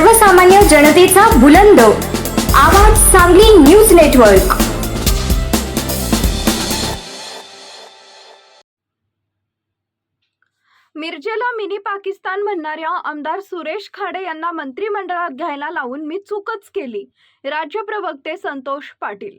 सर्वसामान्य जनतेचा बुलंद. आवाज सांगली न्यूज नेटवर्क. मिरजेला मिनी पाकिस्तान म्हणणाऱ्या आमदार सुरेश खाडे यांना मंत्रिमंडळात घ्यायला लावून मी चूकच केली. राज्य प्रवक्ते संतोष पाटील.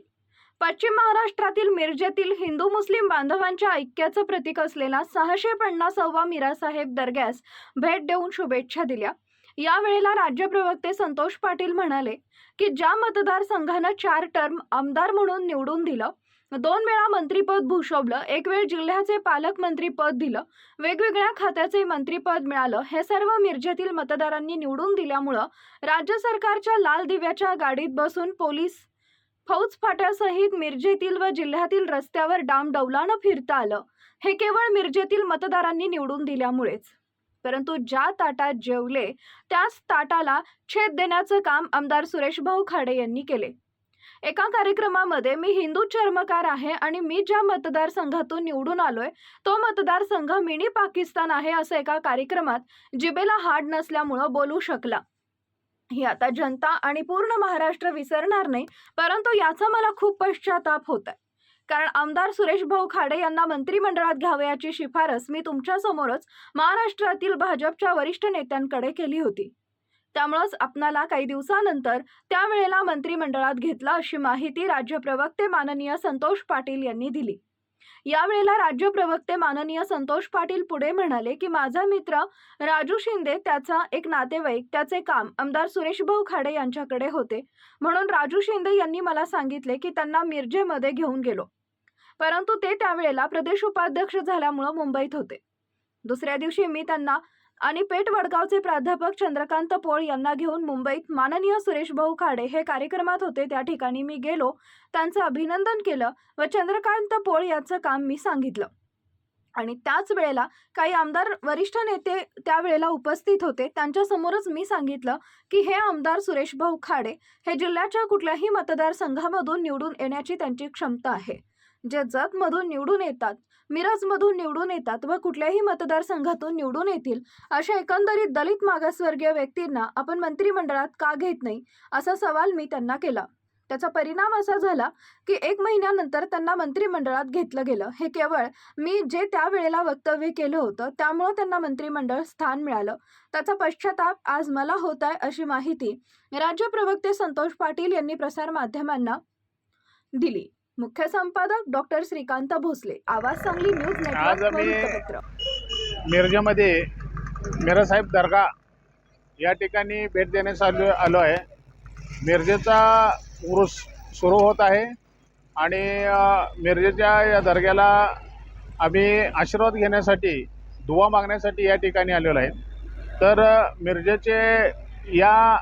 पश्चिम महाराष्ट्रातील मिरजेतील हिंदू मुस्लिम बांधवांच्या ऐक्याचं प्रतीक असलेला सहाशे पन्नासावा मिरासाहेब दर्ग्यास भेट देऊन शुभेच्छा दिल्या. यावेळेला राज्य प्रवक्ते संतोष पाटील म्हणाले की ज्या मतदारसंघानं चार टर्म आमदार म्हणून निवडून दिलं दोन वेळा मंत्रीपद भूषवलं एक वेळ जिल्ह्याचे पालकमंत्रीपद दिलं वेगवेगळ्या खात्याचे मंत्रीपद मिळालं हे सर्व मिरजेतील मतदारांनी निवडून दिल्यामुळं राज्य सरकारच्या लाल दिव्याच्या गाडीत बसून पोलीस फौज फाट्यासहित मिरजेतील व जिल्ह्यातील रस्त्यावर डामडौलानं फिरता आलं. हे केवळ मिरजेतील मतदारांनी निवडून दिल्यामुळेच. परंतु ज्या ताटात जेवले त्याच ताटाला छेद देण्याचं काम आमदार सुरेश भाऊ खाडे यांनी केले. एका कार्यक्रमामध्ये मी हिंदू चर्मकार आहे आणि मी ज्या मतदारसंघातून निवडून आलोय तो मतदारसंघ मिनी पाकिस्तान आहे असं एका कार्यक्रमात जिबेला हाड नसल्यामुळं बोलू शकला. ही आता जनता आणि पूर्ण महाराष्ट्र विसरणार नाही परंतु याचा मला खूप पश्चाताप होत आहे कारण आमदार सुरेश भाऊ खाडे यांना मंत्रिमंडळात घ्यावयाची शिफारस मी तुमच्या समोरच महाराष्ट्रातील भाजपच्या वरिष्ठ नेत्यांकडे केली होती. त्यामुळंच आपणाला काही दिवसानंतर त्यावेळेला मंत्रिमंडळात घेतलं अशी माहिती राज्य प्रवक्ते माननीय संतोष पाटील यांनी दिली. यावेळेला राज्य प्रवक्ते माननीय संतोष पाटील पुढे म्हणाले की माझा मित्र राजू शिंदे त्याचा एक नातेवाईक त्याचे काम आमदार सुरेश भाऊ खाडे यांच्याकडे होते. म्हणून राजू शिंदे यांनी मला सांगितले की त्यांना मिरजेमध्ये घेऊन गेलो. परंतु ते त्यावेळेला प्रदेश उपाध्यक्ष झाल्यामुळं मुंबईत होते. दुसऱ्या दिवशी मी त्यांना आणि पेठ वडगावचे प्राध्यापक चंद्रकांत पोळ यांना घेऊन मुंबईत माननीय सुरेश भाऊ खाडे हे कार्यक्रमात होते त्या ठिकाणी मी गेलो त्यांचं अभिनंदन केलं व चंद्रकांत पोळ याचं काम मी सांगितलं. आणि त्याच वेळेला काही आमदार वरिष्ठ नेते त्यावेळेला उपस्थित होते त्यांच्यासमोरच मी सांगितलं की हे आमदार सुरेश भाऊ खाडे हे जिल्ह्याच्या कुठल्याही मतदारसंघामधून निवडून येण्याची त्यांची क्षमता आहे. जे जतमधून निवडून येतात मिरजमधून निवडून येतात व कुठल्याही मतदारसंघातून निवडून येतील अशा एकंदरीत दलित मागासवर्गीय व्यक्तींना आपण मंत्रिमंडळात का घेत नाही असा सवाल मी त्यांना केला. त्याचा परिणाम असा झाला की एक महिन्यानंतर त्यांना मंत्रिमंडळात घेतलं गेलं. हे केवळ मी जे त्यावेळेला वक्तव्य केलं होतं त्यामुळं त्यांना मंत्रिमंडळ स्थान मिळालं. त्याचा पश्चाताप आज मला होत आहे अशी माहिती राज्य प्रवक्ते संतोष पाटील यांनी प्रसारमाध्यमांना दिली. मुख्य संपादक डॉक्टर श्रीकांत भोसले. आवाज सांगली न्यूज आज नेटवर्क व आम्ही- वृत्तपत्र. मिरजेमध्ये मिरासाहेब दर्गा या ठिकाणी भेट देण्यास आलो आलो आहे. मिरजेचा उरूस सुरू होत आहे आणि अ, मिरजेच्या या दर्ग्याला आम्ही आशीर्वाद घेण्यासाठी दुवा मागण्यासाठी या ठिकाणी आलेलो आहे. तर अ, मिरजेचे या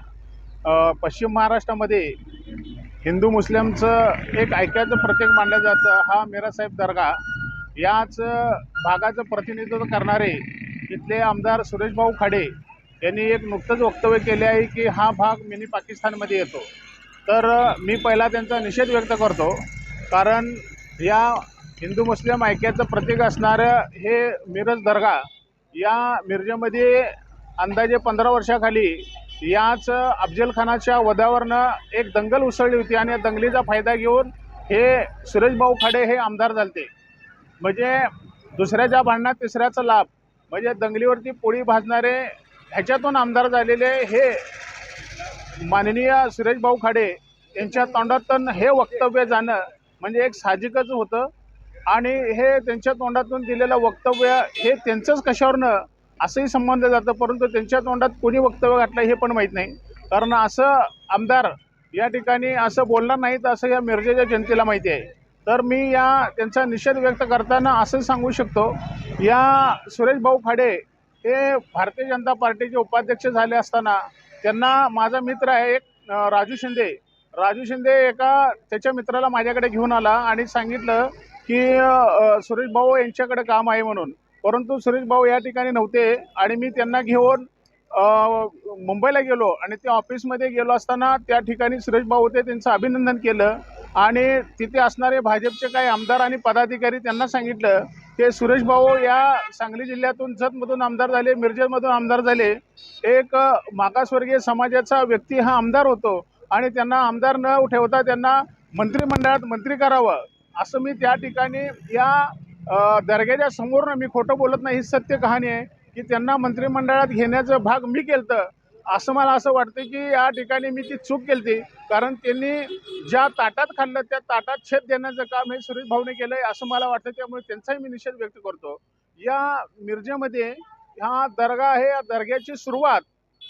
अ, पश्चिम महाराष्ट्रामध्ये हिंदू मुस्लिमचं एक ऐक्याचं प्रतीक मानलं जातं हा मिरासाहेब दर्गा. याच भागाचं प्रतिनिधित्व करणारे इथले आमदार सुरेशभाऊ खाडे यांनी एक नुकतंच वक्तव्य केले आहे की हा भाग मिनी पाकिस्तानमध्ये येतो. तर मी पहिला त्यांचा निषेध व्यक्त करतो कारण या हिंदू मुस्लिम ऐक्याचं प्रतीक असणारं हे मिरज दर्गा या मिरजेमध्ये अंदाजे पंधरा वर्षाखाली याच अफजल खानाच्या वधावरनं एक दंगल उसळली होती आणि या दंगलीचा फायदा घेऊन हे सुरेशभाऊ खाडे हे आमदार झालते. म्हणजे दुसऱ्याच्या भांडणात तिसऱ्याचा लाभ म्हणजे दंगलीवरती पोळी भाजणारे ह्याच्यातून आमदार झालेले हे माननीय सुरेशभाऊ खाडे यांच्या तोंडातून हे वक्तव्य जाणं म्हणजे एक साहजिकच होतं. आणि हे त्यांच्या तोंडातून दिलेलं वक्तव्य हे त्यांचंच कशावरनं असंही संबंध जातं परंतु त्यांच्या तोंडात कोणी वक्तव्य घातलं हे पण माहीत नाही. कारण असं आमदार या ठिकाणी असं बोलणार नाहीत असं या मिरजेच्या जनतेला माहिती आहे. तर मी या त्यांचा निषेध व्यक्त करताना असं सांगू शकतो या सुरेश भाऊ खाडे हे भारतीय जनता पार्टीचे उपाध्यक्ष झाले असताना त्यांना माझा मित्र आहे एक राजू शिंदे. राजू शिंदे एका त्याच्या मित्राला माझ्याकडे घेऊन आला आणि सांगितलं की सुरेश भाऊ यांच्याकडे काम आहे म्हणून. परंतु सुरेश भाऊ या ठिकाणी नव्हते आणि मी त्यांना घेऊन मुंबईला गेलो आणि त्या ऑफिसमध्ये गेलो असताना त्या ठिकाणी सुरेश भाऊ होते त्यांचं अभिनंदन केलं. आणि तिथे असणारे भाजपचे काही आमदार आणि पदाधिकारी त्यांना सांगितलं ते सुरेश भाऊ या सांगली जिल्ह्यातून जतमधून आमदार झाले मिरजेमधून आमदार झाले. एक मागासवर्गीय समाजाचा व्यक्ती हा आमदार होतो आणि त्यांना आमदार न ठेवता त्यांना मंत्रिमंडळात मंत्री करावं. असं मी त्या ठिकाणी या दर्ग्याच्या समोरनं मी खोटं बोलत नाही ही सत्य कहाणी आहे की त्यांना मंत्रिमंडळात घेण्याचं भाग मी केलं असं मला असं वाटतं की या ठिकाणी मी ती चूक केली कारण त्यांनी ज्या ताटात खाल्लं त्या ताटात छेद देण्याचं काम हे सुरेश भाऊने केलं आहे असं मला वाटतं. त्यामुळे त्यांचाही मी निषेध व्यक्त करतो. या मिरजेमध्ये हा दर्गा आहे. या दर्ग्याची सुरुवात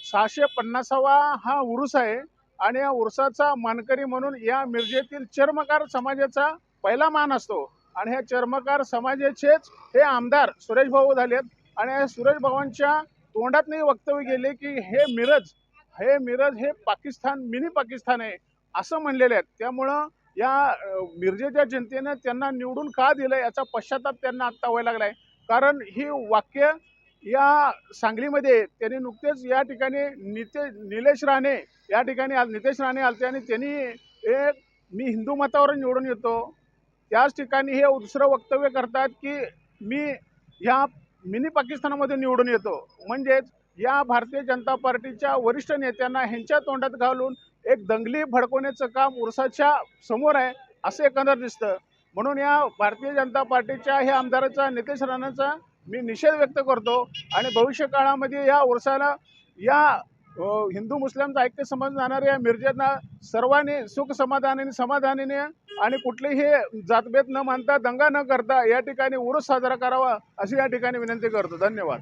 सहाशे पन्नासावा हा उरुस आहे. आणि या उरसाचा मानकरी म्हणून या मिरजेतील चर्मकार समाजाचा पहिला मान असतो. आणि ह्या चर्मकार समाजाचेच हे आमदार सुरेश भाऊ झालेत. आणि या सुरेश भाऊंच्या तोंडातनंही वक्तव्य गेले की हे मिरज हे मिरज हे पाकिस्तान मिनी पाकिस्तान आहे असं म्हणलेले आहेत. त्यामुळं या मिरजेच्या जनतेनं त्यांना निवडून का दिलं याचा पश्चाताप त्यांना आत्ता व्हायला लागला आहे कारण ही वाक्य या सांगलीमध्ये त्यांनी नुकतेच या ठिकाणी निते निलेश राणे या ठिकाणी आल- नितेश राणे आलते आणि त्यांनी एक मी हिंदू मतावर निवडून येतो. त्याच ठिकाणी हे दुसरं वक्तव्य करतात की मी ह्या मिनी पाकिस्तानामध्ये निवडून येतो. म्हणजेच या भारतीय जनता पार्टीच्या वरिष्ठ नेत्यांना ह्यांच्या तोंडात घालून एक दंगली भडकवण्याचं काम उरसाच्या समोर आहे असं एकंदर दिसतं. म्हणून या भारतीय जनता पार्टीच्या ह्या आमदाराचा नितेश राणाचा मी निषेध व्यक्त करतो आणि भविष्य काळामध्ये या उरसाला या हो, हिंदू मुस्लिमचा ऐक्य समज जाणाऱ्या मिरजेतना सर्वांनी सुख समाधानाने समाधानाने आणि कुठलेही जातभेद न मानता दंगा न करता या ठिकाणी उरूस साजरा करावा अशी या ठिकाणी विनंती करतो. धन्यवाद.